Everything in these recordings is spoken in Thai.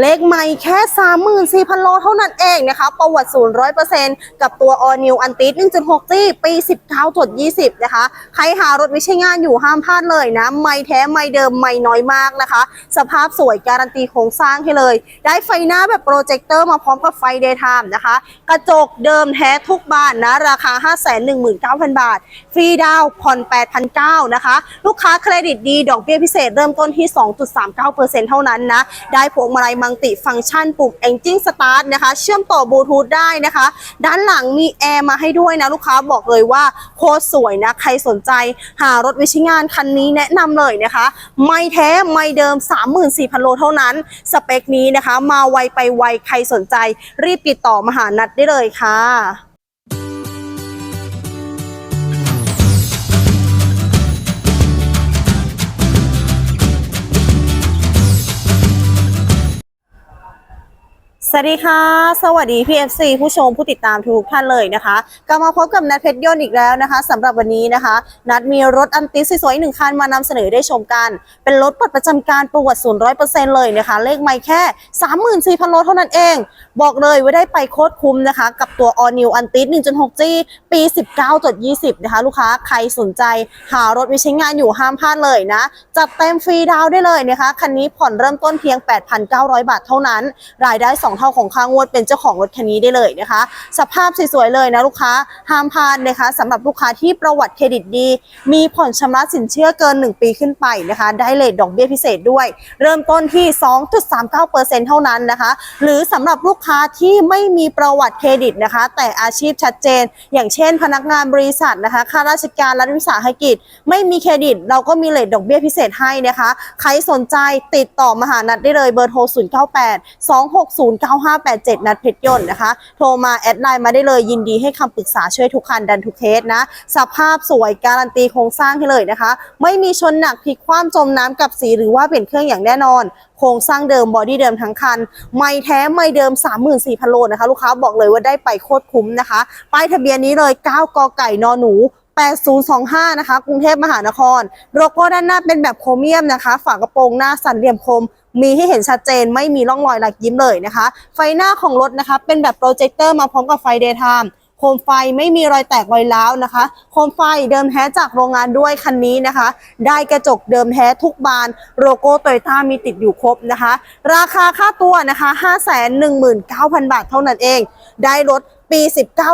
เลขใหม่แค่ 34,000 โลเท่านั้นเองนะคะ ประวัติศูนย์ร้อยเปอร์เซ็นต์กับตัว All New a n t i 1.6จี้ปี 19จด20 นะคะ ใครหารถไม่ใช่งานอยู่ห้ามพลาดเลยนะ ไม่แท้ไม่เดิมไม่น้อยมากนะคะ สภาพสวยการันตีโครงสร้างให้เลย ได้ไฟหน้าแบบโปรเจคเตอร์มาพร้อมกับไฟ Daytime นะคะ กระจกเดิมแท้ทุกบานนะ ราคา 519,000 บาท ฟรีดาวผ่อน8,900นะคะ ลูกค้าเครดิตดีดอกเบี้ยพิเศษเริ่มต้นที่ 2.39%เท่านั้นนะ ได้พวงมาลัยมังติฟังก์ชันปุ่ม Engine Start นะคะ เชื่อมต่อบลูทูธได้นะคะ ด้านหลังมีแอร์มาให้ด้วยนะลูกค้าบอกเลยว่าโคตรสวยนะ ใครสนใจหารถวิชิงานคันนี้แนะนำเลยนะคะ ไม่แท้ไม่เดิม 34,000 โลเท่านั้น สเปคนี้นะคะ มาไวไปไวใครสนใจ รีบติดต่อมาหานัดได้เลยค่ะ วัสดีค่ะ สวัสดีพี่ FC ผู้ชมผู้ติดตามทุกท่านเลยนะคะกลับมาพบกับนัดเพชรยนต์อีกแล้วนะคะสำหรับวันนี้นะคะ นัดมีรถอันติสสวยๆหนึ่งคันมานำเสนอได้ชมกัน เป็นรถปลดประจำการประวัติศูนย์ร้อยเปอร์เซ็นต์เลยนะคะ เลขไม่แค่ 34,000โลเท่านั้นเอง บอกเลยว่าได้ไปโคตรคุ้มนะคะ กับตัว All New a n t i 1.6G ปี 19.20 นะคะ ลูกค้าใครสนใจ หารถวิใช้งานอยู่ห้ามพลาดเลยนะจัดเต็มฟรีดาวได้เลยนะคะคันนี้ผ่อนเริ่มต้นเพียง 8,900 บาทเท่านั้น รายได้2เท่าของค่างวดเป็นเจ้าของรถคันนี้ได้เลยนะคะ สภาพสวยๆเลยนะลูกค้าห้ามพลาดนะคะสำหรับลูกค้าที่ประวัติเครดิตดี มีผ่อนชำระสินเชื่อเกิน 1 ปีขึ้นไปนะคะ ได้เลทดอกเบี้ยพิเศษด้วย เริ่มต้นที่ 2.39%เท่านั้นนะคะ หรือสำหรับลูกค้าที่ไม่มีประวัติเครดิตนะคะ แต่อาชีพชัดเจน อย่างเช่น พนักงานบริษัทนะคะข้าราชการรัฐวิสาหกิจ ไม่มีเครดิต เราก็มีเลทดอกเบี้ยพิเศษให้นะคะ ใครสนใจติดต่อมาหานัดได้เลยเบอร์โทร 098 260 9587 นัดเพชรยนต์นะคะ โทรมาแอดไลน์มาได้เลยยินดีให้คำปรึกษาช่วยทุกคันดันทุกเคสนะ สภาพสวยการันตีโครงสร้างให้เลยนะคะ ไม่มีชนหนักพลิกคว่ำจมน้ำกับสีหรือว่าเปลี่ยนเครื่องอย่างแน่นอนโครงสร้างเดิมบอดี้เดิมทั้งคัน ไม่แท้ไม่เดิม 34,000โลนะคะ ลูกค้าบอกเลยว่าได้ไปโคตรคุ้มนะคะ ป้ายทะเบียนนี้เลย 9 กไก่นอหนู8025 นะคะ กรุงเทพมหานคร โลโก้ด้านหน้าเป็นแบบโครเมียมนะคะ ฝากระโปรงหน้าสันเหลี่ยมคม มีให้เห็นชัดเจนไม่มีร่องรอยหลักยิ้มเลยนะคะ ไฟหน้าของรถนะคะ เป็นแบบโปรเจคเตอร์มาพร้อมกับไฟเดย์ไทม์โคมไฟไม่มีรอยแตกรอยร้าวนะคะ โคมไฟเดิมแท้จากโรงงานด้วยคันนี้นะคะ ได้กระจกเดิมแท้ทุกบานโลโก้โตโยต้ามีติดอยู่ครบนะคะ ราคาค่าตัวนะคะ 519,000 บาทเท่านั้นเอง ได้รถ ปี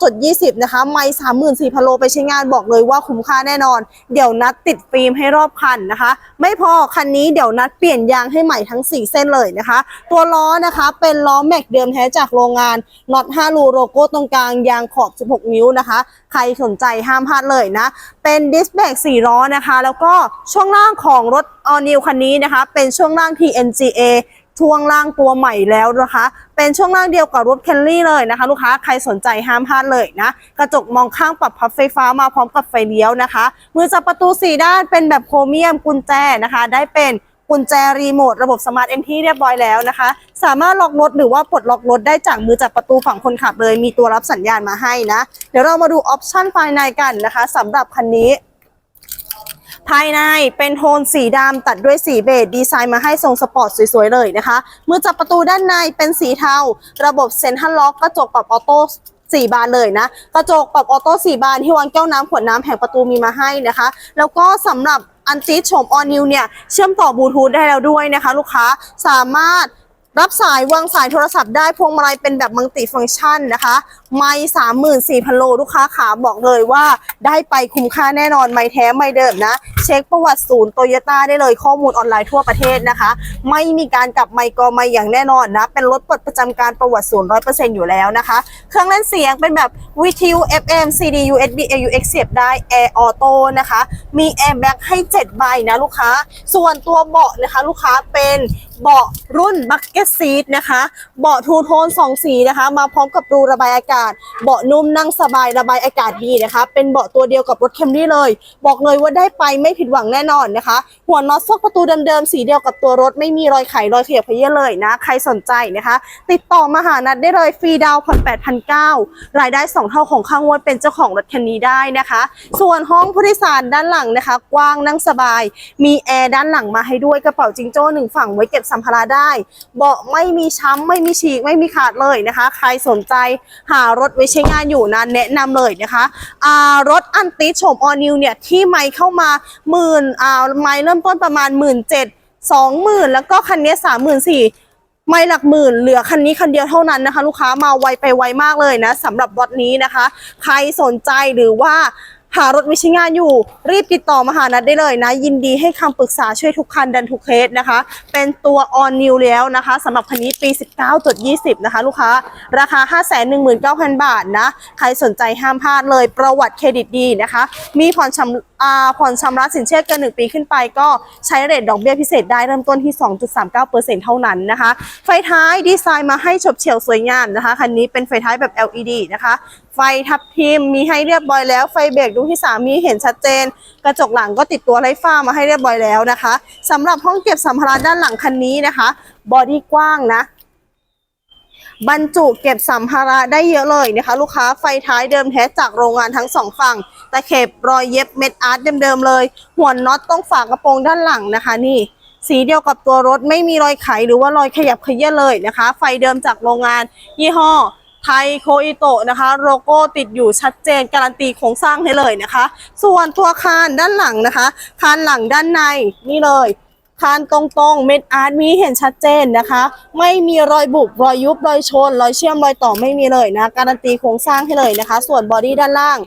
19.20 นะคะ ไม่34,000โลไปใช้งานบอกเลยว่าคุ้มค่าแน่นอน เดี๋ยวนัดติดฟิล์มให้รอบคันนะคะ ไม่พอคันนี้เดี๋ยวนัดเปลี่ยนยางให้ใหม่ทั้ง 4 เส้นเลยนะคะ ตัวล้อนะคะเป็นล้อแม็กเดิมแท้จากโรงงานน็อต5รูโลโก้ตรงกลางยางขอบ 16 นิ้วนะคะ ใครสนใจห้ามพลาดเลยนะ เป็นดิสเบก4ล้อนะคะ แล้วก็ช่วงล่างของรถ All New คันนี้นะคะ เป็นช่วงล่าง TNGA ช่วงล่างตัวใหม่แล้วนะคะ เป็นช่วงล่างเดียวกับรถแคลรี่เลยนะคะ ลูกค้าใครสนใจห้ามพลาดเลยนะ กระจกมองข้างปรับพับไฟฟ้ามาพร้อมกับไฟเลี้ยวนะคะ มือจับประตูสี่ด้านเป็นแบบโครเมียมกุญแจนะคะ ได้เป็นกุญแจรีโมทระบบสมาร์ทเอ็นที่เรียบร้อยแล้วนะคะ สามารถล็อกรถหรือว่าปลดล็อกรถได้จากมือจับประตูฝั่งคนขับเลย มีตัวรับสัญญาณมาให้นะ เดี๋ยวเรามาดูออปชั่นภายในกันนะคะสำหรับคันนี้ ภายในเป็นโทนสีดำตัดด้วยสีเบจดีไซน์มาให้ทรงสปอร์ตสวยๆเลยนะคะ มือจับประตูด้านในเป็นสีเทา ระบบเซ็นทรัลล็อกกระจกปรับออโต้สี่บานเลยนะ กระจกปรับออโต้สี่บานที่วางแก้วน้ำขวดน้ำแผงประตูมีมาให้นะคะ แล้วก็สำหรับอันติชมออนิวเนี่ยเชื่อมต่อบลูทูธได้แล้วด้วยนะคะ ลูกค้าสามารถรับสายวางสายโทรศัพท์ได้พวงมาลัยเป็นแบบมัลติฟังก์ชันนะคะ ไม่สามหมื่นสี่พันโลลูกค้าขาบอกเลยว่าได้ไปคุ้มค่าแน่นอนไม่แท้ไม่เดิมนะ เช็คประวัติศูนย์โตโยต้าได้เลยข้อมูลออนไลน์ทั่วประเทศนะคะ ไม่มีการกลับไมค์กอไม่อย่างแน่นอนนะ เป็นรถปลดประจำการประวัติศูนย์ร้อยเปอร์เซ็นต์อยู่แล้วนะคะ เครื่องเล่นเสียงเป็นแบบวิทยุ FM CD USB AUX เสียบได้ Air Auto นะคะ มี Air Bag ให้7ใบนะลูกค้า ส่วนตัวเบาะนะคะลูกค้าเป็นเบาะรุ่น Bucket Seat นะคะ เบาะทูโทน2สีนะคะ มาพร้อมกับรูระบายอากาศเบาะนุ่มนั่งสบายระบายอากาศดีนะคะ เป็นเบาะตัวเดียวกับรถแคมรี่เลย บอกเลยว่าได้ไปไม่ผิดหวังแน่นอนนะคะ หัวน็อตซอกประตูเดิมๆสีเดียวกับตัวรถไม่มีรอยไขรอยเขียบเพี้ยเลยนะ ใครสนใจนะคะ ติดต่อมาหานัดได้เลยฟรีดาวผ่อน8,900รายได้ 2 เท่าของข้างวดเป็นเจ้าของรถคันนี้ได้นะคะ ส่วนห้องผู้โดยสารด้านหลังนะคะ กว้างนั่งสบาย มีแอร์ด้านหลังมาให้ด้วยกระเป๋าจิงโจ้หนึ่งฝั่งไว้เก็บสัมภาระได้ เบาะไม่มีช้ำไม่มีฉีกไม่มีขาดเลยนะคะ ใครสนใจหารถไว้ใช้งานอยู่นะแนะนำเลยนะคะอารถอันติชมออนิวเนี่ยที่ไม่เข้ามาหมื่นอ่าไม่เริ่มต้นประมาณหมื่นเจ็ดสองหมื่นแล้วก็คันนี้สามหมื่นสี่ไม่หลักหมื่นเหลือคันนี้คันเดียวเท่านั้นนะคะ ลูกค้ามาไวไปไวมากเลยนะสำหรับรถนี้นะคะ ใครสนใจหรือว่า หารถวิชงานอยู่ รีบติดต่อมาหานัดได้เลยนะ ยินดีให้คำปรึกษาช่วยทุกคันดันทุกเคสนะคะ เป็นตัว on new แล้วนะคะสำหรับคันนี้ปี 19.20 นะคะ ลูกค้า ราคา 519,000 บาทนะ ใครสนใจห้ามพลาดเลยประวัติเครดิตดีนะคะ มีผ่อนชำ ผ่อนชำระสินเชื่อเกิน 1 ปีขึ้นไปก็ใช้เรทดอกเบี้ยพิเศษได้เริ่มต้นที่ 2.39%เท่านั้นนะคะ ไฟท้ายดีไซน์มาให้ฉบเฉี่ยวสวยงามนะคะ คันนี้เป็นไฟท้ายแบบ LED นะคะ ไฟทับทิมมีให้เรียบร้อยแล้ว ไฟเบรกดูที่สามมีเห็นชัดเจน กระจกหลังก็ติดตัวไร้ฝ้ามาให้เรียบร้อยแล้วนะคะสำหรับห้องเก็บสัมภาระด้านหลังคันนี้นะคะ บอดี้กว้างนะ บรรจุเก็บสัมภาระได้เยอะเลยนะคะ ลูกค้าไฟท้ายเดิมแท้จากโรงงานทั้งสองฝั่งตะเข็บรอยเย็บเม็ดอาร์ตเดิมๆเลย หัวน็อตต้องฝากระโปรงด้านหลังนะคะนี่ สีเดียวกับตัวรถไม่มีรอยไขหรือว่ารอยขยับเขยื้เลยนะคะ ไฟเดิมจากโรงงาน ยี่ห้อไทยโคอิโตะนะคะโลโก้ติดอยู่ชัดเจนการันตีโครงสร้างให้เลยนะคะ ส่วนตัวคานด้านหลังนะคะ คานหลังด้านในนี่เลย คานตรงๆ เม็ดอาร์ตมีเห็นชัดเจนนะคะ ไม่มีรอยบุบรอยยุบรอยชน รอยเชื่อมรอยต่อไม่มีเลยนะ การันตีโครงสร้างให้เลยนะคะ ส่วนบอดี้ด้านล่าง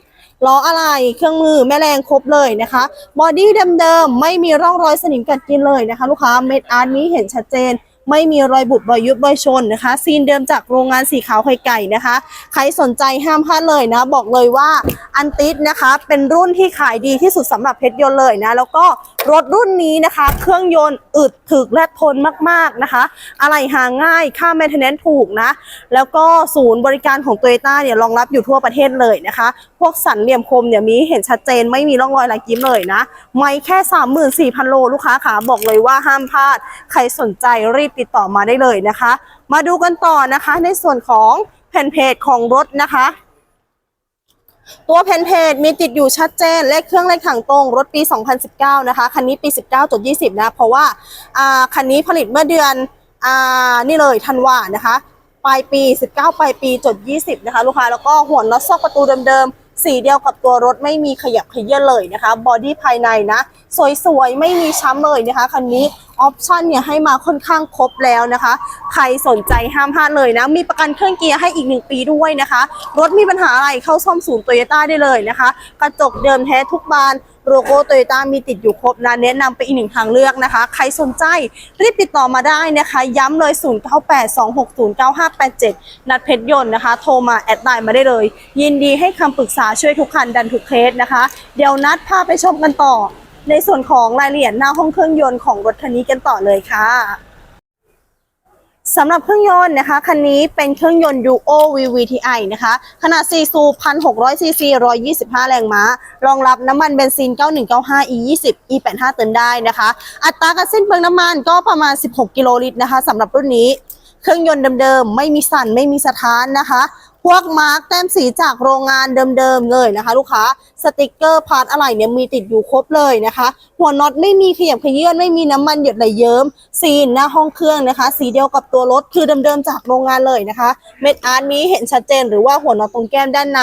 ล้ออะไรเครื่องมือแม่แรงครบเลยนะคะบอดี้เดิมๆไม่มีร่องรอยสนิมกัดกินเลยนะคะ ลูกค้าเม็ดอาร์ตนี้เห็นชัดเจน ไม่มีรอยบุบรอยยุบรอยชนนะคะ ซีนเดิมจากโรงงานสีขาวไข่ไก่นะคะ ใครสนใจห้ามพลาดเลยนะ บอกเลยว่าอันติสนะคะ เป็นรุ่นที่ขายดีที่สุดสำหรับเพชรยนต์เลยนะ แล้วก็รถรุ่นนี้นะคะ เครื่องยนต์อึดถึกและทนมากๆนะคะ อะไรหาง่ายค่า maintenance ถูกนะ แล้วก็ศูนย์บริการของ t o y ยต้าเนี่ยรองรับอยู่ทั่วประเทศเลยนะคะ พวกสันเหลี่ยมคมเนี่ยมีเห็นชัดเจนไม่มีร่องรอยหลักยิ้มเลยนะ ไม่แค่ 34,000 โลลูกค้าขาบอกเลยว่าห้ามพลาด ใครสนใจรีบติดต่อมาได้เลยนะคะ มาดูกันต่อนะคะ ในส่วนของแผ่นเพจของรถนะคะ ตัวแผ่นเพจมีติดอยู่ชัดเจนเลขเครื่องเลขถังตรงรถปี 2019 นะคะ คันนี้ปี 19.20 นะ เพราะว่าคันนี้ผลิตเมื่อเดือนอนี่เลยธันวานะคะปลายปี 19 ปลายปีจด 20 นะคะ ลูกค้าแล้วก็หัวน็อตซอกประตูเดิมๆสีเดียวกับตัวรถไม่มีขยับขยื่นเลยนะคะบอดี้ภายในนะ สวยๆ ไม่มีช้ำเลยนะคะ คันนี้ ออปชันเนี่ยให้มาค่อนข้างครบแล้วนะคะ ใครสนใจห้ามพลาดเลยนะ มีประกันเครื่องเกียร์ให้อีก 1 ปีด้วยนะคะ รถมีปัญหาอะไรเข้าซ่อมศูนย์โตโยต้าได้เลยนะคะ กระจกเดิมแท้ทุกบานโลโก้โตโยต้ามีติดอยู่ครบนะแนะนำไปอีกหนึ่งทางเลือกนะคะ ใครสนใจรีบติดต่อมาได้นะคะ ย้ำเลย 0982609587 นัดเพชรยนต์นะคะ โทรมาแอดไลน์มาได้เลย ยินดีให้คำปรึกษาช่วยทุกคันดันทุกเคสนะคะ เดี๋ยวนัดพาไปชมกันต่อ ในส่วนของรายละเอียดหน้าห้องเครื่องยนต์ของรถคันนี้กันต่อเลยค่ะสำหรับเครื่องยนต์นะคะ คันนี้เป็นเครื่องยนต์ Duo VVTi นะคะ ขนาด4สูบ1,600ซีซี125 แรงม้า รองรับน้ำมันเบนซิน 9195 E20 E85 เติมได้นะคะ อัตราการสิ้นเปลืองน้ำมันก็ประมาณ 16 กิโลลิตรนะคะสำหรับรุ่นนี้ เครื่องยนต์เดิมๆ ไม่มีสั่นไม่มีสะท้านนะคะ พวกมาร์กแต้มสีจากโรงงานเดิมๆเลยนะคะ ลูกค้าสติกเกอร์พาร์ทอะไรเนี่ยมีติดอยู่ครบเลยนะคะ หัวน็อตไม่มีขยับขยื่นไม่มีน้ำมันหยดไหลเยิ้มซีนหน้าห้องเครื่องนะคะ สีเดียวกับตัวรถคือเดิมๆจากโรงงานเลยนะคะ เม็ดอาร์ตนี้เห็นชัดเจนหรือว่าหัวน็อตตรงแก้มด้านใน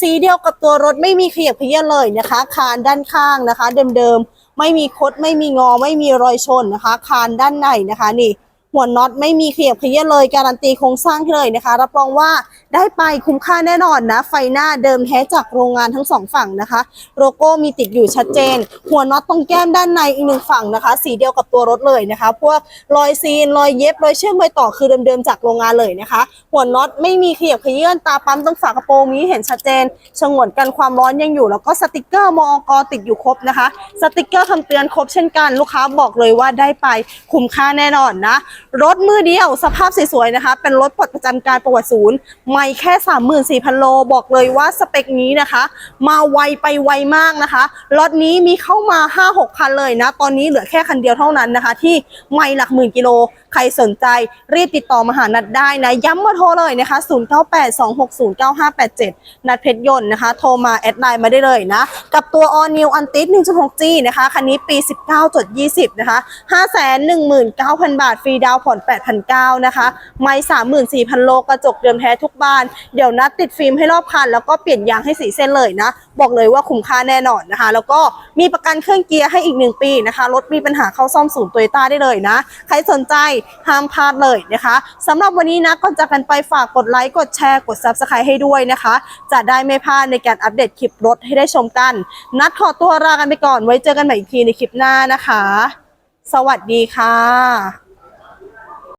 สีเดียวกับตัวรถไม่มีขยับขยื่นเลยนะคะ คานด้านข้างนะคะ เดิมๆไม่มีคดไม่มีงอไม่มีรอยชนนะคะ คานด้านในนะคะนี่ หัวน็อตไม่มีขยับเขยื้อนเลยการันตีโครงสร้างเลยนะคะ รับรองว่า ได้ไปคุ้มค่าแน่นอนนะ ไฟหน้าเดิมแท้จากโรงงานทั้งสองฝั่งนะคะ โลโก้มีติดอยู่ชัดเจน หัวน็อตตรงแก้มด้านในอีกหนึ่งฝั่งนะคะ สีเดียวกับตัวรถเลยนะคะ พวกรอยซีนรอยเย็บรอยเชื่อมรอยต่อคือเดิมๆจากโรงงานเลยนะคะ หัวน็อตไม่มีขยับขยื้อนตาปั๊มตรงฝากระโปรงนี้เห็นชัดเจนฉงวนกันความร้อนยังอยู่แล้วก็สติกเกอร์มอกติดอยู่ครบนะคะ สติกเกอร์คำเตือนครบเช่นกันลูกค้าบอกเลยว่าได้ไปคุ้มค่าแน่นอนนะ รถมือเดียวสภาพสวยๆนะคะ เป็นรถปลดประจำการประวัติศูนย์ไม่แค่ 34,000 โล บอกเลยว่าสเปคนี้นะคะ มาไวไปไวมากนะคะรถนี้มีเข้ามา 5-6 คันเลยนะ ตอนนี้เหลือแค่คันเดียวเท่านั้นนะคะ ที่ไม่หลักหมื่นกิโลใครสนใจรีบติดต่อมาหานัดได้นะ ย้ำมาโทรเลยนะคะ 0982609587 นัดเพชรยนต์นะคะ โทรมาแอดไลน์มาได้เลยนะ กับตัว All New Antis 1.6G นะคะ คันนี้ปี 19.20 นะคะ 519,000 บาท ฟรีดาวผ่อน 8,900 นะคะ ไม่ 34,000 โลกระจกเดิมแท้ทุกบาน เดี๋ยวนัดติดฟิล์มให้รอบคัน แล้วก็เปลี่ยนยางให้สีเส้นเลยนะ บอกเลยว่าคุ้มค่าแน่นอนนะคะ แล้วก็มีประกันเครื่องเกียร์ให้อีก 1 ปีนะคะ รถมีปัญหาเข้าซ่อมศูนย์โตโยต้าได้เลยนะ ใครสนใจห้ามพลาดเลยนะคะสำหรับวันนี้นะก่อนจากกันไปฝากกดไลค์กดแชร์กด Subscribe ให้ด้วยนะคะ จะได้ไม่พลาดในการอัปเดตคลิปรถให้ได้ชมกัน นัดขอตัวลากันไปก่อนไว้เจอกันใหม่อีกทีในคลิปหน้านะคะ สวัสดีค่ะ